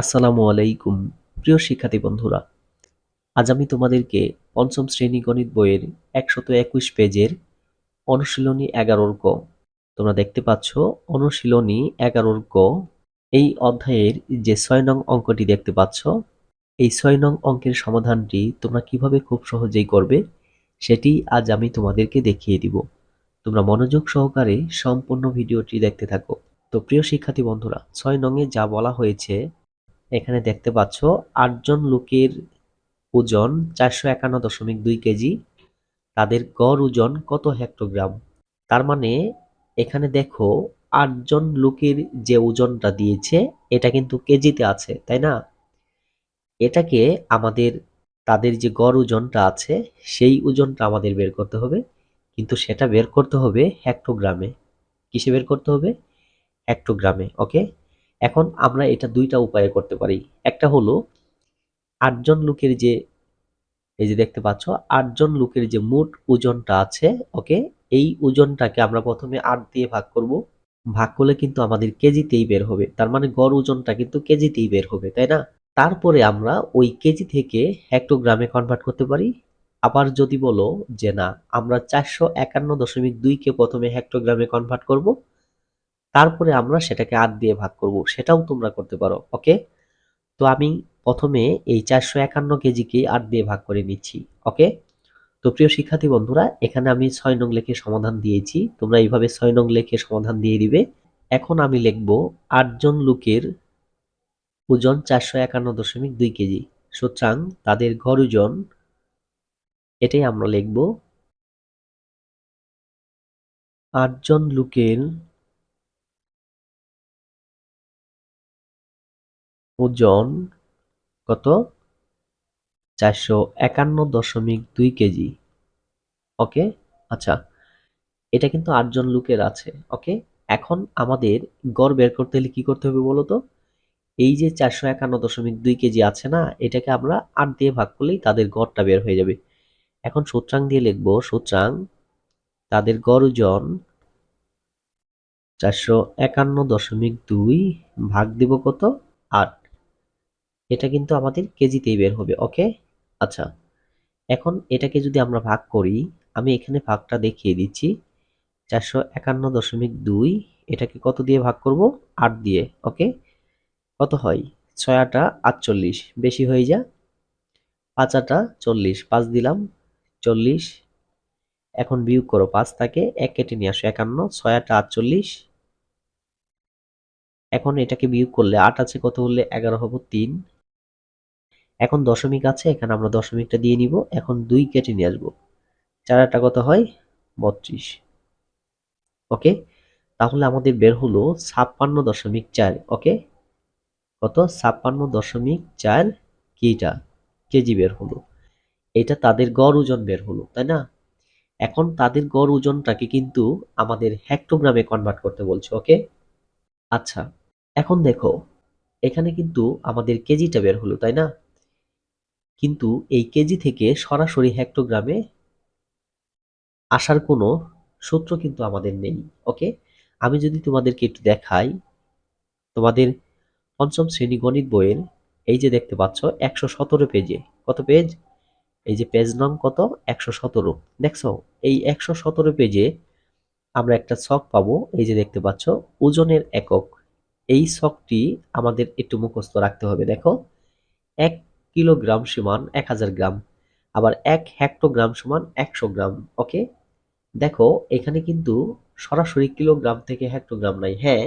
আসসালামু আলাইকুম, প্রিয় শিক্ষার্থী বন্ধুরা। আজ আমি তোমাদেরকে পঞ্চম শ্রেণি গণিত বইয়ের একশত একুশ পেজের অনুশীলনী এগারোর ক তোমরা দেখতে পাচ্ছ, অনুশীলনী এগারোর ক এই অধ্যায়ের যে ছয় নং অঙ্কটি দেখতে পাচ্ছ, এই ছয় নং অঙ্কের সমাধানটি তোমরা কীভাবে খুব সহজেই করবে, সেটি আজ আমি তোমাদেরকে দেখিয়ে দিব। তোমরা মনোযোগ সহকারে সম্পূর্ণ ভিডিওটি দেখতে থাকো। তো প্রিয় শিক্ষার্থী বন্ধুরা, ছয় নংয়ে যা বলা হয়েছে এখানে দেখতে পাচ্ছ আটজন লোকের ওজন চারশো একান্ন দশমিক দুই কেজি। তাদের গড় ওজন কত হেক্টোগ্রাম? তার মানে এখানে দেখো আটজন লোকের যে ওজনটা দিয়েছে, এটা কিন্তু কেজিতে আছে, তাই না? এটাকে আমাদের, তাদের যে গড় ওজনটা আছে, সেই ওজনটা আমাদের বের করতে হবে। কিন্তু সেটা বের করতে হবে হেক্টোগ্রামে। কিসে বের করতে হবে? হেক্টোগ্রামে, ওকে? এখন আমরা এটা দুইটা উপায়ে করতে পারি। একটা হলো, আটজন লোকের যে, এই যে দেখতে পাচ্ছ, আটজন লোকের যে মোট ওজনটা আছে, ওকে, এই ওজনটাকে আমরা প্রথমে আট দিয়ে ভাগ করব। ভাগ করলে কিন্তু আমাদের কেজিতেই বের হবে। তার মানে গড় ওজনটা কিন্তু কেজিতেই বের হবে, তাই না? তারপরে আমরা ওই কেজি থেকে হেক্টোগ্রামে কনভার্ট করতে পারি। আবার যদি বলো যে না, আমরা চারশো একান্ন দশমিক দুইকে প্রথমে হেক্টোগ্রামে কনভার্ট করব। তারপরে আমরা সেটাকে আট দিয়ে ভাগ করব, সেটাও তোমরা করতে পারো ওকে তো আমি প্রথমে এই চারশো একান্ন কেজিকে আট দিয়ে ভাগ করে নিচ্ছি ওকে তো প্রিয় শিক্ষার্থী বন্ধুরা, এখানে আমি ছয় নং লেখে সমাধান দিয়েছি, তোমরা এইভাবে ছয় নং লেখে সমাধান দিয়ে দিবে। এখন আমি লিখব আটজন লোকের ওজন চারশো একান্ন দশমিক দুই কেজি, সুতরাং তাদের ঘর ওজন, এটাই আমরা লিখব। আটজন লোকের ওজন কত? চারশো একান্ন দশমিক দুই কেজি। ওকে? আচ্ছা এটা কিন্তু আটজন লোকের আছে, ওকে? এখন আমাদের গড় বের করতে হলে কি করতে হবে বলো তো এই যে চারশো একান্ন দশমিক দুই কেজি আছে না, এটাকে আমরা আট দিয়ে ভাগ করলেই তাদের গড়টা বের হয়ে যাবে। এখন সূত্রাং দিয়ে লিখব সূত্রাং তাদের গড় ওজন চারশো একান্ন দশমিক দুই ভাগ দিব কত? আট। এটা কিন্তু আমাদের কেজিতেই বের হবে, ওকে? আচ্ছা এখন এটাকে যদি আমরা ভাগ করি, আমি এখানে ভাগটা দেখিয়ে দিচ্ছি। চারশো একান্ন দশমিক দুই, এটাকে কত দিয়ে ভাগ করব? আট দিয়ে, ওকে? কত হয়? ছয় আটা আটচল্লিশ, বেশি হয়ে যা। পাঁচ আটা চল্লিশ, পাঁচ দিলাম, চল্লিশ। এখন বিয়োগ করো পাঁচ থাকে এক কেটে নিয়ে আসো একান্ন ছয় আটা আটচল্লিশ। এখন এটাকে বিয়োগ করলে আট আছে, কত হলে এগারো হব তিন। এখন দশমিক আছে, এখানে আমরা দশমিকটা দিয়ে নিব, এখন দুই কেটে নিয়ে আসব। চারাটা কত হয়? বত্রিশ। ওকে? তাহলে আমাদের বের হলো ছাপ্পান্ন দশমিক চার, ওকে? কত? ছাপ্পান্ন দশমিক চার কিটা, কেজি বের হলো। এটা তাদের গড় ওজন বের হলো, তাই না? এখন তাদের গড় ওজনটাকে কিন্তু আমাদের হেক্টোগ্রামে কনভার্ট করতে বলছে, ওকে? আচ্ছা এখন দেখো, এখানে কিন্তু আমাদের কেজিটা বের হলো, তাই না? কিন্তু এই কেজি থেকে সরাসরি হেক্টোগ্রামে আসার কোনো সূত্র কিন্তু আমাদের নেই ওকে আমি যদি তোমাদেরকে একটু দেখাই, তোমাদের পঞ্চম শ্রেণি গণিত বইয়ের, এই যে দেখতে পাচ্ছ, একশো সতেরো পেজে কত পেজ এই যে পেজ নাম কত? একশো সতেরো। দেখছ? এই একশো সতেরো পেজে আমরা একটা ছক পাবো, এই যে দেখতে পাচ্ছ, ওজনের একক। এই ছকটি আমাদের একটু মুখস্থ রাখতে হবে, দেখো? এক কিলোগ্রাম সমান এক হাজার গ্রাম, আবার এক হেক্টোগ্রাম সমান একশো গ্রাম, ওকে? দেখো, এখানে কিন্তু সরাসরি কিলোগ্রাম থেকে হেক্টোগ্রাম নাই। হ্যাঁ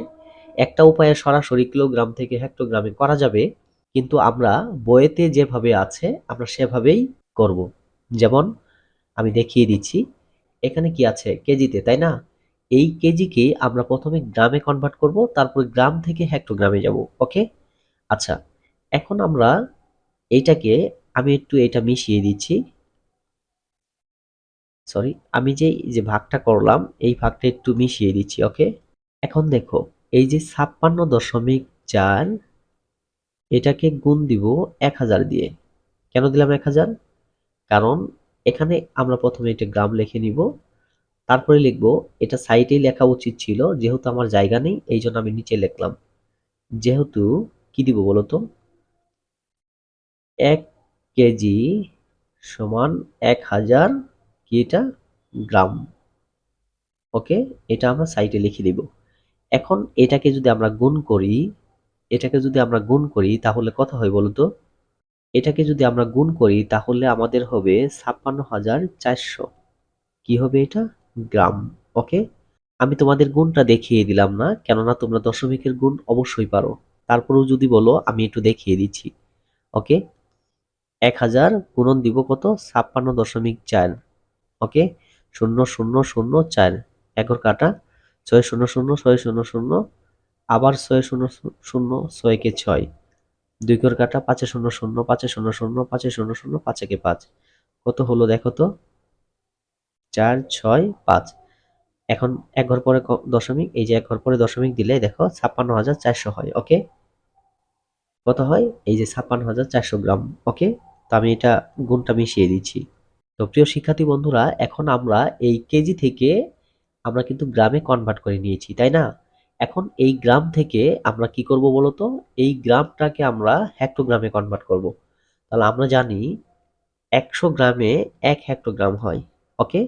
একটা উপায়ে সরাসরি কিলোগ্রাম থেকে হেক্টোগ্রামে করা যাবে, কিন্তু আমরা বইয়েতে যেভাবে আছে, আমরা সেভাবেই করব। যেমন, আমি দেখিয়ে দিচ্ছি, এখানে কি আছে? কেজিতে, তাই না? এই কেজিকে আমরা প্রথমে গ্রামে কনভার্ট করব, তারপর গ্রাম থেকে হেক্টোগ্রামে যাব, ওকে? আচ্ছা এখন আমরা এইটাকে আমি একটু এটা মিশিয়ে দিচ্ছি। সরি আমি যে যে ভাগটা করলাম, এই ভাগটা একটু মিশিয়ে দিচ্ছি ওকে এখন দেখো, এই যে ছাপ্পান্ন দশমিক চার, এটাকে গুণ দিব এক হাজার দিয়ে। কেন দিলাম এক হাজার? কারণ এখানে আমরা প্রথমে এটা গ্রাম লিখে নিব, তারপরে লিখব, এটা সাইটেই লেখা উচিত ছিল, যেহেতু আমার জায়গা নেই এই জন্য আমি নিচে লিখলাম। যেহেতু, কি দিব বলতো? এক কেজি সমান এক হাজার কি এটা গ্রাম। ওকে, এটা আমরা সাইটে লিখে দিব। এখন এটাকে যদি আমরা গুণ করি, এটাকে যদি আমরা গুণ করি, তাহলে কত হয় বলতো এটাকে যদি আমরা গুণ করি, তাহলে আমাদের হবে ছাপ্পান্ন হাজার চারশো। কি হবে এটা? গ্রাম। ওকে, আমি তোমাদের গুণটা দেখিয়ে দিলাম না, কেননা তোমরা দশমিকের গুণ অবশ্যই পারো। তারপরেও যদি বলো, আমি একটু দেখিয়ে দিচ্ছি। ওকে এক হাজার গুণন দিব কত? ছাপ্পান্ন দশমিক চার। ওকে? শূন্য শূন্য শূন্য চার। একর কাটা, ছয় শূন্য শূন্য, ছয় শূন্য শূন্য, আবার ছয় শূন্য শূন্য, ছয়কে ছয়। দুই ঘর কাটা, পাঁচে শূন্য শূন্য, পাঁচে শূন্য শূন্য, পাঁচে শূন্য শূন্য, পাঁচেকে পাঁচ। কত হলো দেখো তো? চার, ছয়, পাঁচ। এখন এক ঘর পরে দশমিক, এই যে এক ঘর পরে দশমিক দিলে দেখো ছাপ্পান্ন হাজার চারশো হয়, ওকে? কত হয়? এই যে ছাপ্পান্ন হাজার চারশো গ্রাম, ওকে? আমি এটা গুণটা মিশিয়ে দিচ্ছি। তো প্রিয় শিক্ষার্থী বন্ধুরা, এখন আমরা এই কেজি থেকে আমরা কিন্তু গ্রামে কনভার্ট করে নিয়েছি, তাই না? এখন এই গ্রাম থেকে আমরা কি করব বলতো? এই গ্রামটাকে আমরা হেক্টোগ্রামে কনভার্ট করব। তাহলে আমরা জানি একশো গ্রামে এক হেক্টোগ্রাম হয় ওকে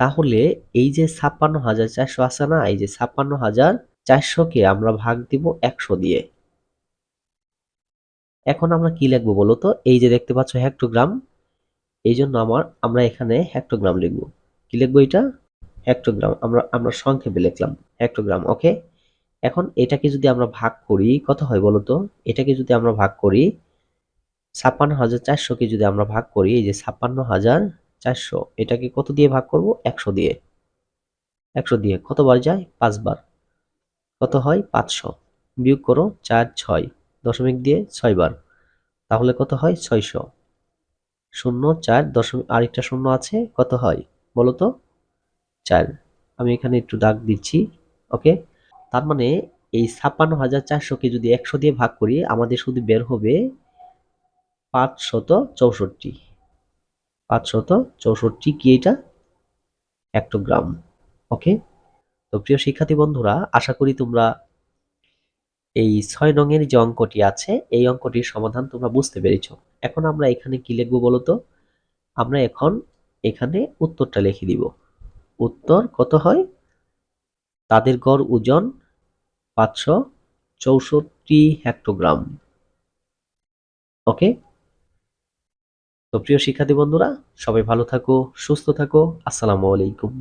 তাহলে এই যে ছাপ্পান্ন হাজার চারশো আছে না? এই যে ছাপ্পান্ন হাজার চারশোকে আমরা ভাগ দিব একশো দিয়ে। এখন আমরা কি লিখব বলতো এই যে দেখতে পাচ্ছ হেক্টোগ্রাম এই জন্য আমার, আমরা এখানে হেক্টোগ্রাম লিখব। কি লিখব এটা? হেক্টোগ্রাম আমরা আমরা সংক্ষেপে লিখলাম হেক্টোগ্রাম ওকে এখন এটাকে যদি আমরা ভাগ করি, কত হয় বলতো এটাকে যদি আমরা ভাগ করি, ছাপ্পান্ন হাজার চারশোকে যদি আমরা ভাগ করি, এই যে ছাপ্পান্ন হাজার চারশো, এটাকে কত দিয়ে ভাগ করব? একশো দিয়ে। একশো দিয়ে, কতবার যায়? পাঁচবার। কত হয়? পাঁচশো। বিয়োগ করো, চার, ছয়। দশমিক দিয়ে ছয়বার তাহলে কত হয়? ছয়শো। শূন্য, চার, দশমিক, আরেকটা শূন্য আছে, কত হয়? বলো তো? চার। আমি এখানে একটু দাগ দিচ্ছি, ওকে? তার মানে এই ছাপ্পান্ন হাজার চারশোকে যদি একশো দিয়ে ভাগ করি, আমাদের শুধু বের হবে পাঁচশত চৌষট্টি। পাঁচশত চৌষট্টি কি এটা? Hectogram okay? তো প্রিয় শিক্ষার্থী বন্ধুরা, আশা করি তোমরা এই ছয় নংয়ের যে অঙ্কটি আছে, এই অঙ্কটির সমাধান তোমরা বুঝতে পেরেছ। এখন আমরা এখানে কি লিখব বলো তো আমরা এখন এখানে উত্তরটা লিখে দিব। উত্তর কত হয়? তাদের গড় ওজন পাঁচশো চৌষট্টি হেক্টোগ্রাম। ওকে? তো প্রিয় শিক্ষার্থী বন্ধুরা, সবাই ভালো থাকো, সুস্থ থাকো। আসসালামু আলাইকুম।